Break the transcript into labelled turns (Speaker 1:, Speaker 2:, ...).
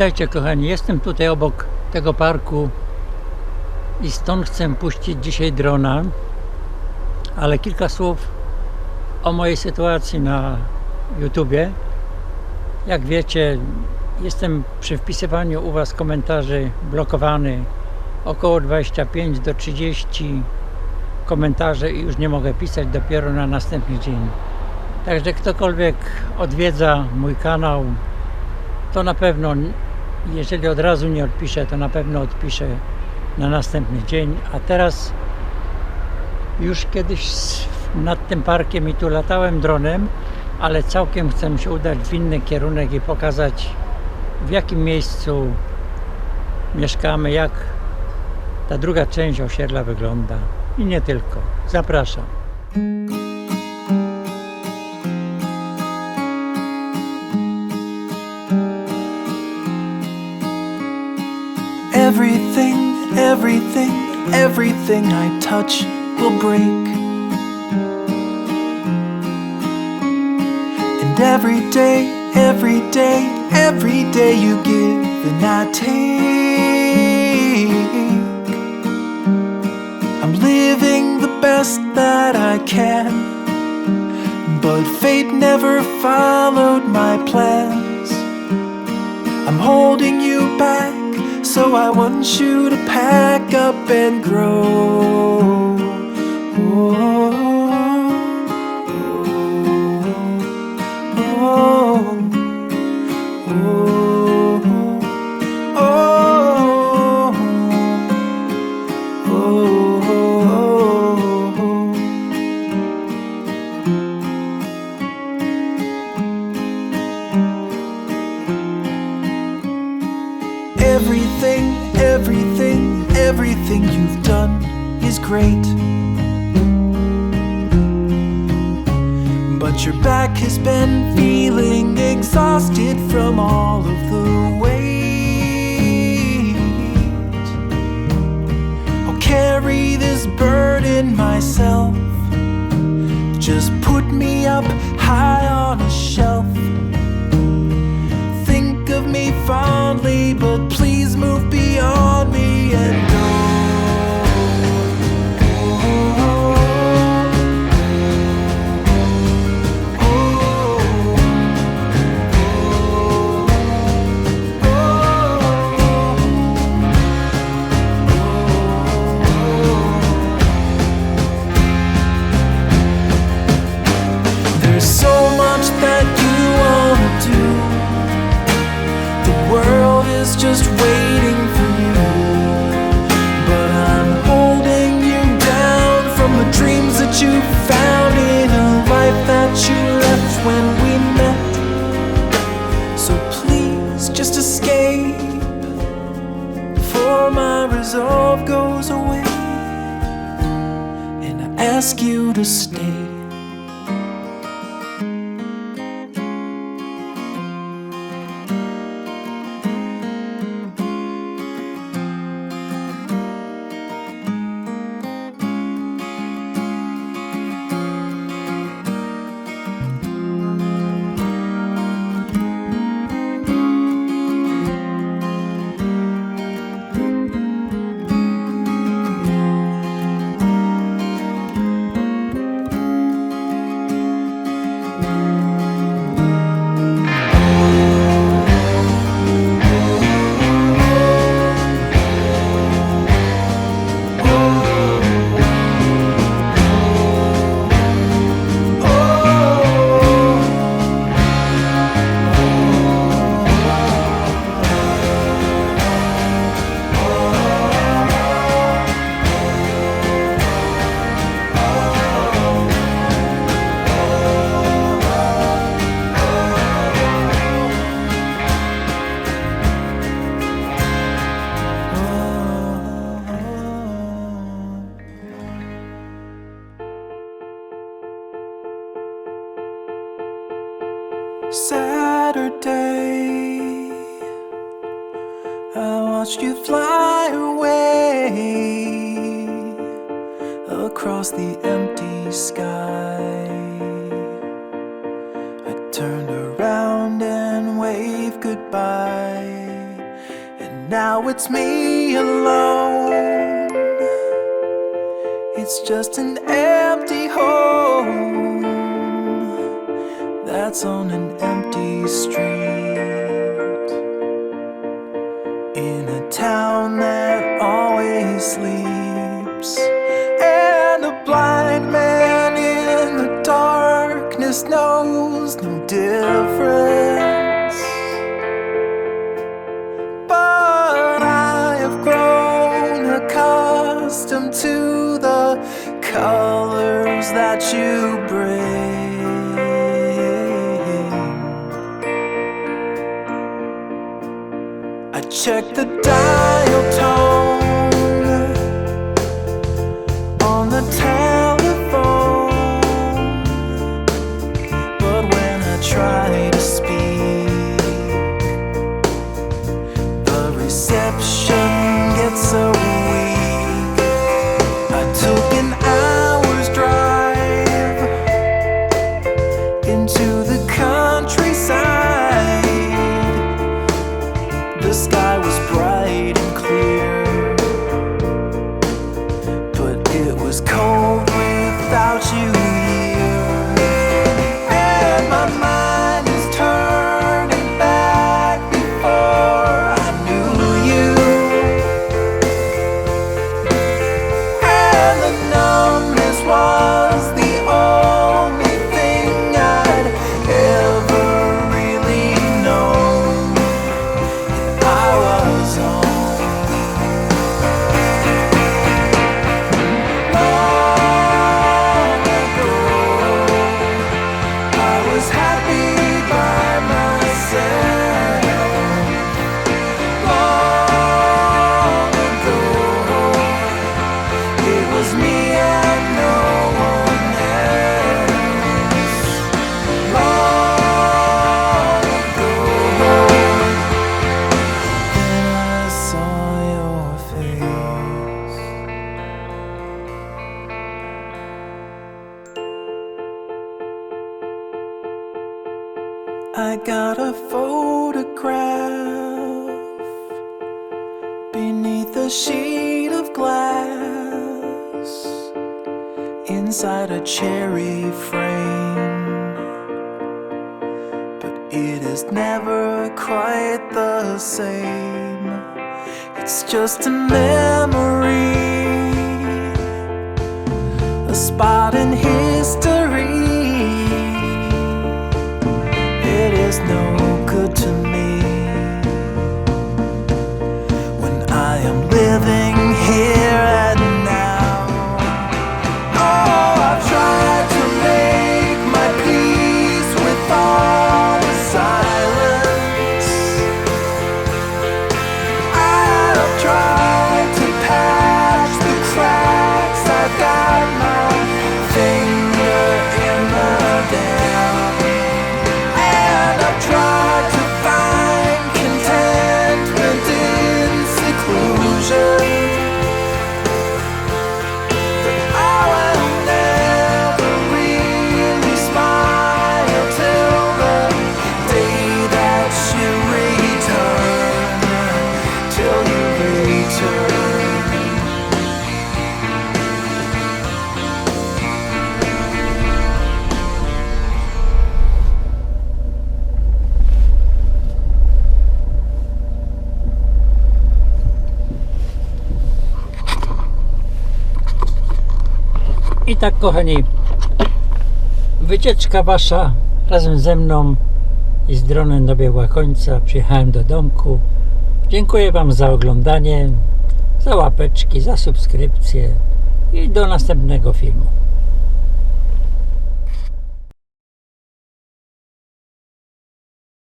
Speaker 1: Witajcie kochani, jestem tutaj obok tego parku i stąd chcę puścić dzisiaj drona, ale kilka słów o mojej sytuacji na YouTubie. Jak wiecie, jestem przy wpisywaniu u Was komentarzy blokowany około 25 do 30 komentarzy i już nie mogę pisać dopiero na następny dzień. Także ktokolwiek odwiedza mój kanał, to na pewno, jeżeli od razu nie odpiszę, to na pewno odpiszę na następny dzień. A teraz już kiedyś nad tym parkiem i tu latałem dronem, ale całkiem chcę się udać w inny kierunek i pokazać w jakim miejscu mieszkamy, jak ta druga część osiedla wygląda. I nie tylko. Zapraszam.
Speaker 2: Everything, everything, everything I touch will break. And every day, every day, every day you give and I take. I'm living the best that I can. But fate never followed my plans. I'm holding you back, so I want you to pack up and grow. Great. But your back has been feeling exhausted from all of the weight. I'll carry this burden myself. Just put me up high on a shelf. Think of me fondly, but to stay. Saturday, I watched you fly away across the empty sky. I turned around and waved goodbye. And now it's me alone. It's just an empty home that's on an empty street in a town that always sleeps. And a blind man in the darkness knows no difference. But I have grown accustomed to the colors that you bring. Check the dial tone. On the I got a photograph beneath a sheet of glass inside a cherry frame but it is never quite the same. It's just a memory,
Speaker 1: tak, kochani, wycieczka wasza razem ze mną i z dronem dobiegła końca. Przyjechałem do domku. Dziękuję Wam za oglądanie, za łapeczki, za subskrypcję i do następnego filmu.